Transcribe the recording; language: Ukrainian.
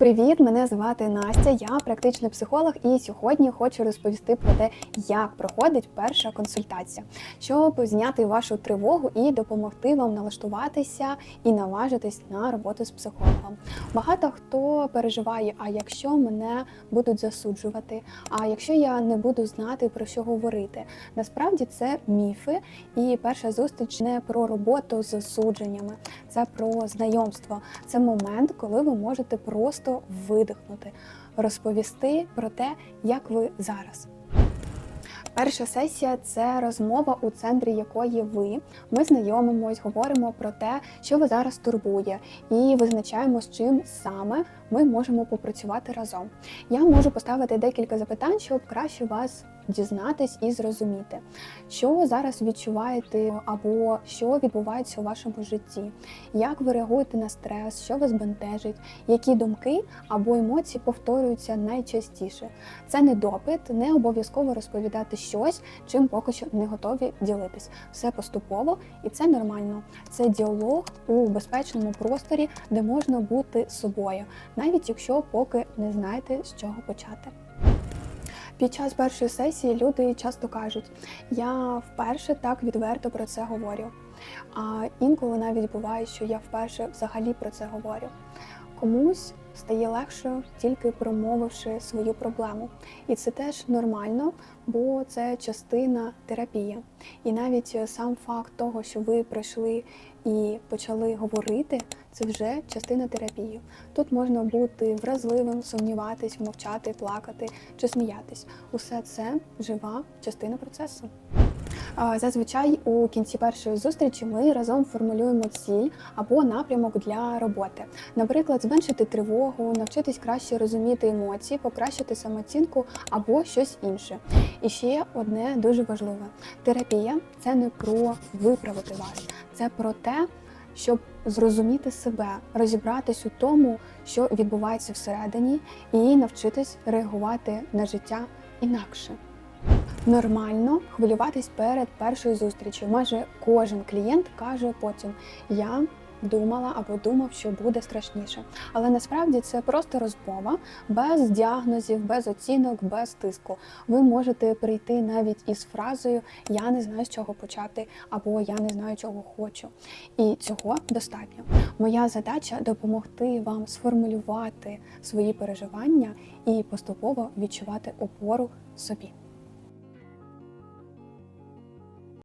Привіт, мене звати Настя, я практичний психолог, і сьогодні хочу розповісти про те, як проходить перша консультація, щоб зняти вашу тривогу і допомогти вам налаштуватися і наважитись на роботу з психологом. Багато хто переживає, а якщо мене будуть засуджувати, а якщо я не буду знати про що говорити. Насправді це міфи, і перша зустріч не про роботу з засудженнями, це про знайомство. Це момент, коли ви можете просто видихнути, розповісти про те, як ви зараз. Перша сесія це розмова, у центрі якої ви. Ми знайомимось, говоримо про те, що ви зараз турбує, і визначаємо, з чим саме ми можемо попрацювати разом. Я можу поставити декілька запитань, щоб краще вас дізнатись і зрозуміти, що ви зараз відчуваєте, або що відбувається у вашому житті, як ви реагуєте на стрес, що вас бентежить, які думки або емоції повторюються найчастіше. Це не допит, не обов'язково розповідати щось, чим поки що не готові ділитись. Все поступово і це нормально. Це діалог у безпечному просторі, де можна бути собою, навіть якщо поки не знаєте з чого почати. Під час першої сесії люди часто кажуть, я вперше так відверто про це говорю. А інколи навіть буває, що я вперше взагалі про це говорю. Комусь стає легше тільки промовивши свою проблему. І це теж нормально, бо це частина терапії. І навіть сам факт того, що ви прийшли і почали говорити, це вже частина терапії. Тут можна бути вразливим, сумніватись, мовчати, плакати чи сміятись. Усе це жива частина процесу. Зазвичай у кінці першої зустрічі ми разом формулюємо ціль або напрямок для роботи. Наприклад, зменшити тривогу, навчитись краще розуміти емоції, покращити самооцінку або щось інше. І ще одне дуже важливе: терапія це не про виправити вас, це про те, щоб зрозуміти себе, розібратись у тому, що відбувається всередині, і навчитись реагувати на життя інакше. Нормально хвилюватись перед першою зустрічю. Майже кожен клієнт каже потім: я думала або думав, що буде страшніше. Але насправді це просто розмова без діагнозів, без оцінок, без тиску. Ви можете прийти навіть із фразою Я не знаю, з чого почати, або Я не знаю, чого хочу. І цього достатньо. Моя задача допомогти вам сформулювати свої переживання і поступово відчувати опору собі.